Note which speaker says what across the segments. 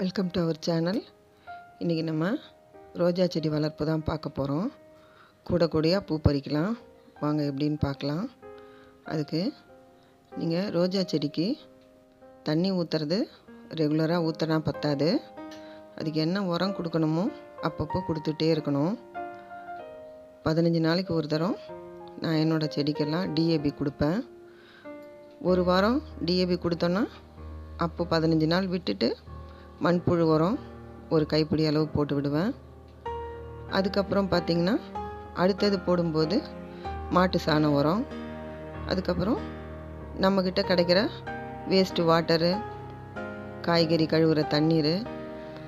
Speaker 1: Welcome to our channel இன்றைக்கி நம்ம ரோஜா செடி வளர்ப்பு தான் பார்க்க போகிறோம் கூட கூடையாக பூ பறிக்கலாம். வாங்க எப்படின்னு பார்க்கலாம். அதுக்கு நீங்கள் ரோஜா செடிக்கு தண்ணி ஊற்றுறது ரெகுலராக ஊற்றினா பத்தாது. அதுக்கு என்ன உரம் கொடுக்கணுமோ அப்பப்போ கொடுத்துட்டே இருக்கணும். பதினஞ்சு நாளைக்கு ஒரு தரம் நான் என்னோடய செடிக்கெல்லாம் டிஏபி கொடுப்பேன். ஒரு வாரம் டிஏபி கொடுத்தோன்னா அப்போ பதினஞ்சு நாள் விட்டுட்டு மண்புழு உரம் ஒரு கைப்பிடி அளவு போட்டு விடுவேன். அதுக்கப்புறம் பார்த்திங்கன்னா அடுத்தது போடும்போது மாட்டு சாண உரம். அதுக்கப்புறம் நம்மக்கிட்ட கிடைக்கிற வேஸ்ட்டு வாட்டரு காய்கறி கழுவுற தண்ணீர்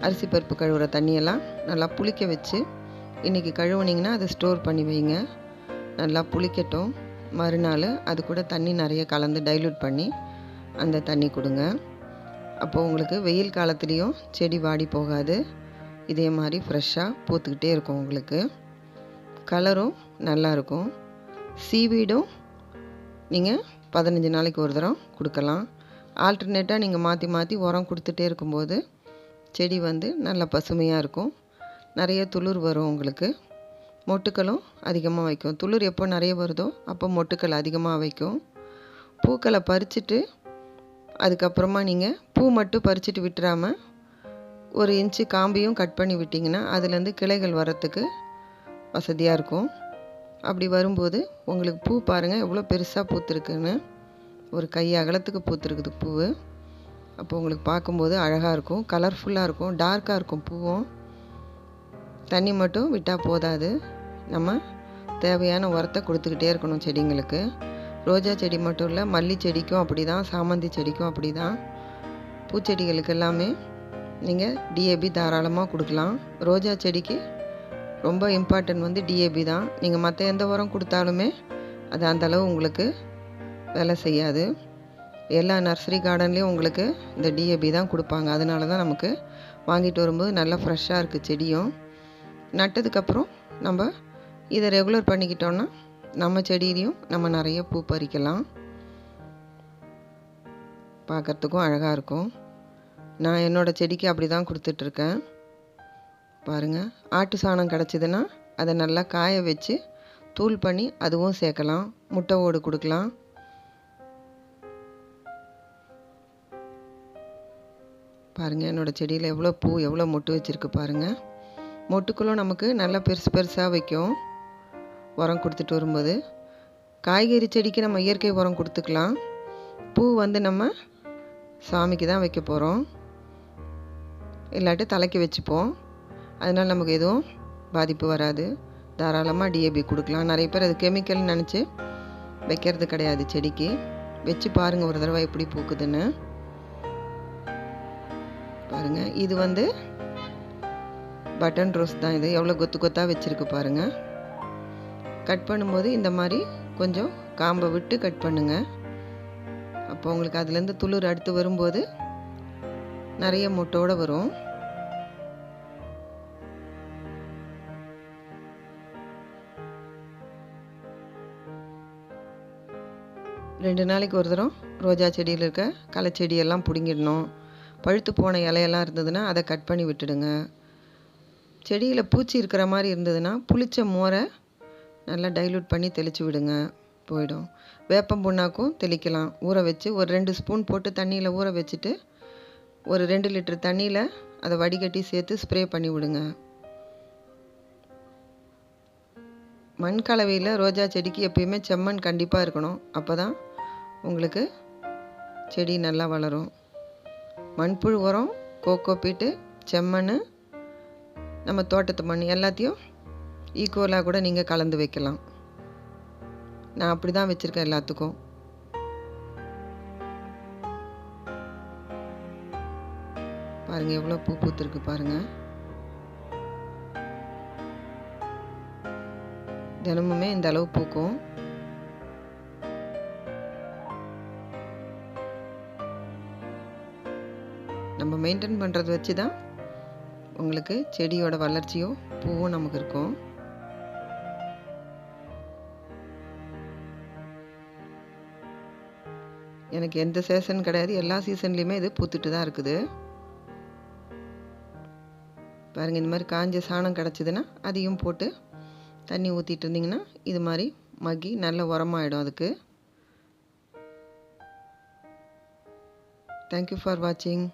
Speaker 1: அரிசி பருப்பு கழுவுற தண்ணியெல்லாம் நல்லா புளிக்க வச்சு இன்றைக்கி கழுவுனிங்கன்னா அதை ஸ்டோர் பண்ணி வைங்க. நல்லா புளிக்கட்டும். மறுநாள் அது கூட தண்ணி நிறைய கலந்து டைல்யூட் பண்ணி அந்த தண்ணி கொடுங்க. அப்போது உங்களுக்கு வெயில் காலத்துலேயும் செடி வாடி போகாது. இதே மாதிரி ஃப்ரெஷ்ஷாக பூத்துக்கிட்டே இருக்கும் உங்களுக்கு. கலரும் நல்லாயிருக்கும் சீவீடும் நீங்கள் பதினஞ்சு நாளைக்கு ஒரு தரம் கொடுக்கலாம். ஆல்டர்னேட்டாக நீங்கள் மாற்றி மாற்றி உரம் கொடுத்துட்டே இருக்கும்போது செடி வந்து நல்ல பசுமையாக இருக்கும். நிறைய துளிர் வரும் உங்களுக்கு. மொட்டுக்களும் அதிகமாக வைக்கும். துளிர் எப்போ நிறைய வருதோ அப்போ மொட்டுக்கள் அதிகமாக வைக்கும். பூக்களை பறிச்சுட்டு அதுக்கப்புறமா நீங்கள் பூ மட்டும் பறிச்சுட்டு விட்டுறாமல் ஒரு இன்ச்சு காம்பையும் கட் பண்ணி விட்டிங்கன்னா அதுலேருந்து கிளைகள் வரத்துக்கு வசதியாக இருக்கும். அப்படி வரும்போது உங்களுக்கு பூ பாருங்கள் எவ்வளோ பெருசாக பூத்துருக்குன்னு. ஒரு கை அகலத்துக்கு பூத்துருக்குது பூ அப்போ உங்களுக்கு பார்க்கும்போது அழகாக இருக்கும் கலர்ஃபுல்லாக இருக்கும் டார்க்காக இருக்கும் பூவும். தண்ணி மட்டும் விட்டால் போதாது. நம்ம தேவையான உரத்தை கொடுத்துக்கிட்டே இருக்கணும் செடிங்களுக்கு. ரோஜா செடி மட்டும் இல்லை மல்லி செடிக்கும் அப்படி தான் சாமந்தி செடிக்கும் அப்படி தான் பூச்செடிகளுக்கு எல்லாமே நீங்கள் டிஏபி தாராளமாக கொடுக்கலாம். ரோஜா செடிக்கு ரொம்ப இம்பார்ட்டன்ட் வந்து டிஏபி தான். நீங்கள் மற்ற எந்த உரம் கொடுத்தாலுமே அது அந்தளவு உங்களுக்கு வேலை செய்யாது. எல்லா நர்சரி கார்டன்லேயும் உங்களுக்கு இந்த டிஏபி தான் கொடுப்பாங்க. அதனால தான் நமக்கு வாங்கிட்டு வரும்போது நல்லா ஃப்ரெஷ்ஷாக இருக்குது செடியும். நட்டதுக்கப்புறம் நம்ம இதை ரெகுலர் பண்ணிக்கிட்டோன்னா நம்ம செடியிலையும் நம்ம நிறைய பூ பறிக்கலாம். பார்க்குறதுக்கும் அழகாக இருக்கும். நான் என்னோடய செடிக்கு அப்படி தான் கொடுத்துட்ருக்கேன். பாருங்கள் ஆட்டு சாணம் கிடச்சிதுன்னா அதை நல்லா காய வச்சு தூள் பண்ணி அதுவும் சேர்க்கலாம். முட்டை ஓடு கொடுக்கலாம். பாருங்கள் என்னோடய செடியில் எவ்வளோ பூ எவ்வளோ மொட்டு வச்சுருக்கு பாருங்கள் மொட்டுக்களும் நமக்கு நல்லா பெருசு பெருசாக வைக்கும். உரம் கொடுத்துட்டு வரும்போது காய்கறி செடிக்கு நம்ம இயற்கை உரம் கொடுத்துக்கலாம். பூ வந்து நம்ம சாமிக்கு தான் வைக்க போகிறோம் இல்லாட்டி தலைக்கு வச்சுப்போம். அதனால் நமக்கு எதுவும் பாதிப்பு வராது. தாராளமாக டிஏபி கொடுக்கலாம். நிறைய பேர் அது கெமிக்கல்னு நினச்சி வைக்கிறது கிடையாது செடிக்கு. வச்சு பாருங்கள் ஒரு தடவை எப்படி பூக்குதுன்னு. பாருங்கள் இது வந்து பட்டன் ரோஸ் தான் இது. எவ்வளோ கொத்து கொத்தாக வச்சுருக்கு பாருங்கள் கட் பண்ணும்போது இந்த மாதிரி கொஞ்சம் காம்பை விட்டு கட் பண்ணுங்கள் அப்போ உங்களுக்கு அதுலேருந்து துளிர் அடுத்து வரும்போது நிறைய முட்டோடு வரும். ரெண்டு நாளைக்கு ஒரு தரம் ரோஜா செடியில் இருக்க களை செடியெல்லாம் பிடுங்கிடணும். பழுத்து போன இலையெல்லாம் இருந்ததுன்னா அதை கட் பண்ணி விட்டுடுங்க. செடியில் பூச்சி இருக்கிற மாதிரி இருந்ததுன்னா புளிச்ச மோரை நல்லா டைல்யூட் பண்ணி தெளித்து விடுங்க. போயிடும். வேப்பம் புண்ணாக்கும் தெளிக்கலாம். ஊற வச்சு ஒரு ரெண்டு ஸ்பூன் போட்டு தண்ணியில் ஊற வச்சுட்டு ஒரு ரெண்டு லிட்டர் தண்ணியில் அதை வடிகட்டி சேர்த்து ஸ்ப்ரே பண்ணி விடுங்க. மண் கலவையில் ரோஜா செடிக்கு எப்பயுமே செம்மண் கண்டிப்பாக இருக்கணும். அப்போ தான் உங்களுக்கு செடி நல்லா வளரும். மண்புழு உரம் கோகோ பீட்டு செம்மண் நம்ம தோட்டத்து மண் எல்லாத்தையும் ஈக்குவலாக கூட நீங்கள் கலந்து வைக்கலாம். நான் அப்படி தான் வச்சுருக்கேன் எல்லாத்துக்கும். பாருங்கள் எவ்வளோ பூ பூத்துருக்கு பாருங்கள் தினமுமே இந்த அளவு பூக்கும். நம்ம மெயின்டைன் பண்ணுறத வச்சு தான் உங்களுக்கு செடியோட வளர்ச்சியும் பூவும் நமக்கு இருக்கும். எனக்கு எந்த சீசன் கிடையாது. எல்லா சீசன்லேயுமே இது பூத்துட்டு தான் இருக்குது. பாருங்கள் இந்த மாதிரி காஞ்ச சாணம் கிடச்சிதுன்னா அதையும் போட்டு தண்ணி ஊற்றிட்டு இருந்தீங்கன்னா இது மாதிரி மக்கி நல்ல உரமாயிடும் அதுக்கு. தேங்க்யூ ஃபார் வாட்சிங்